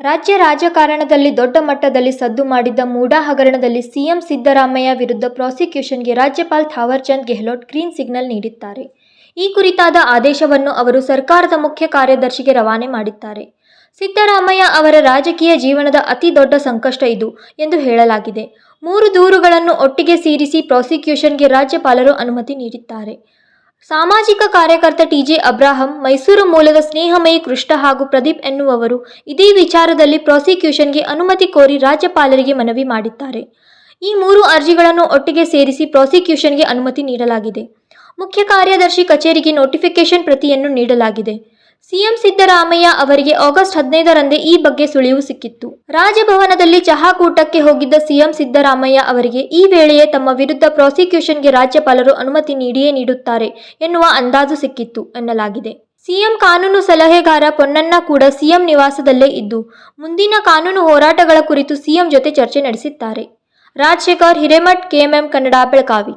ರಾಜ್ಯ ರಾಜಕಾರಣದಲ್ಲಿ ದೊಡ್ಡ ಮಟ್ಟದಲ್ಲಿ ಸದ್ದು ಮಾಡಿದ್ದ ಮೂಡಾ ಹಗರಣದಲ್ಲಿ ಸಿಎಂ ಸಿದ್ದರಾಮಯ್ಯ ವಿರುದ್ಧ ಪ್ರಾಸಿಕ್ಯೂಷನ್ಗೆ ರಾಜ್ಯಪಾಲ್ ಥಾವರ್ಚಂದ್ ಗೆಹ್ಲೋಟ್ ಗ್ರೀನ್ ಸಿಗ್ನಲ್ ನೀಡಿದ್ದಾರೆ. ಈ ಕುರಿತಾದ ಆದೇಶವನ್ನು ಅವರು ಸರ್ಕಾರದ ಮುಖ್ಯ ಕಾರ್ಯದರ್ಶಿಗೆ ರವಾನೆ ಮಾಡಿದ್ದಾರೆ. ಸಿದ್ದರಾಮಯ್ಯ ಅವರ ರಾಜಕೀಯ ಜೀವನದ ಅತಿ ದೊಡ್ಡ ಸಂಕಷ್ಟ ಇದು ಎಂದು ಹೇಳಲಾಗಿದೆ. ಮೂರು ದೂರುಗಳನ್ನು ಒಟ್ಟಿಗೆ ಸೇರಿಸಿ ಪ್ರಾಸಿಕ್ಯೂಷನ್ಗೆ ರಾಜ್ಯಪಾಲರು ಅನುಮತಿ ನೀಡಿದ್ದಾರೆ. ಸಾಮಾಜಿಕ ಕಾರ್ಯಕರ್ತ ಟಿಜೆ ಅಬ್ರಾಹಂ, ಮೈಸೂರು ಮೂಲದ ಸ್ನೇಹಮಯಿ ಕೃಷ್ಣ ಹಾಗೂ ಪ್ರದೀಪ್ ಎನ್ನುವವರು ಇದೇ ವಿಚಾರದಲ್ಲಿ ಪ್ರಾಸಿಕ್ಯೂಷನ್ಗೆ ಅನುಮತಿ ಕೋರಿ ರಾಜ್ಯಪಾಲರಿಗೆ ಮನವಿ ಮಾಡಿದ್ದಾರೆ. ಈ ಮೂರು ಅರ್ಜಿಗಳನ್ನು ಒಟ್ಟಿಗೆ ಸೇರಿಸಿ ಪ್ರಾಸಿಕ್ಯೂಷನ್ಗೆ ಅನುಮತಿ ನೀಡಲಾಗಿದೆ. ಮುಖ್ಯ ಕಾರ್ಯದರ್ಶಿ ಕಚೇರಿಗೆ ನೋಟಿಫಿಕೇಶನ್ ಪ್ರತಿಯನ್ನು ನೀಡಲಾಗಿದೆ. ಸಿಎಂ ಸಿದ್ದರಾಮಯ್ಯ ಅವರಿಗೆ ಆಗಸ್ಟ್ ಹದಿನೈದರಂದೇ ಈ ಬಗ್ಗೆ ಸುಳಿವು ಸಿಕ್ಕಿತ್ತು. ರಾಜಭವನದಲ್ಲಿ ಚಹಾ ಕೂಟಕ್ಕೆ ಹೋಗಿದ್ದ ಸಿಎಂ ಸಿದ್ದರಾಮಯ್ಯ ಅವರಿಗೆ ಈ ವೇಳೆಯೇ ತಮ್ಮ ವಿರುದ್ಧ ಪ್ರಾಸಿಕ್ಯೂಷನ್ಗೆ ರಾಜ್ಯಪಾಲರು ಅನುಮತಿ ನೀಡಿಯೇ ನೀಡುತ್ತಾರೆ ಎನ್ನುವ ಅಂದಾಜು ಸಿಕ್ಕಿತ್ತು ಎನ್ನಲಾಗಿದೆ. ಸಿಎಂ ಕಾನೂನು ಸಲಹೆಗಾರ ಪೊನ್ನಣ್ಣ ಕೂಡ ಸಿಎಂ ನಿವಾಸದಲ್ಲೇ ಇದ್ದು, ಮುಂದಿನ ಕಾನೂನು ಹೋರಾಟಗಳ ಕುರಿತು ಸಿಎಂ ಜೊತೆ ಚರ್ಚೆ ನಡೆಸಿದ್ದಾರೆ. ರಾಜಶೇಖರ್ ಹಿರೇಮಠ್, ಕೆಎಂಎಂ ಕನ್ನಡ ಬೆಳಗಾವಿ.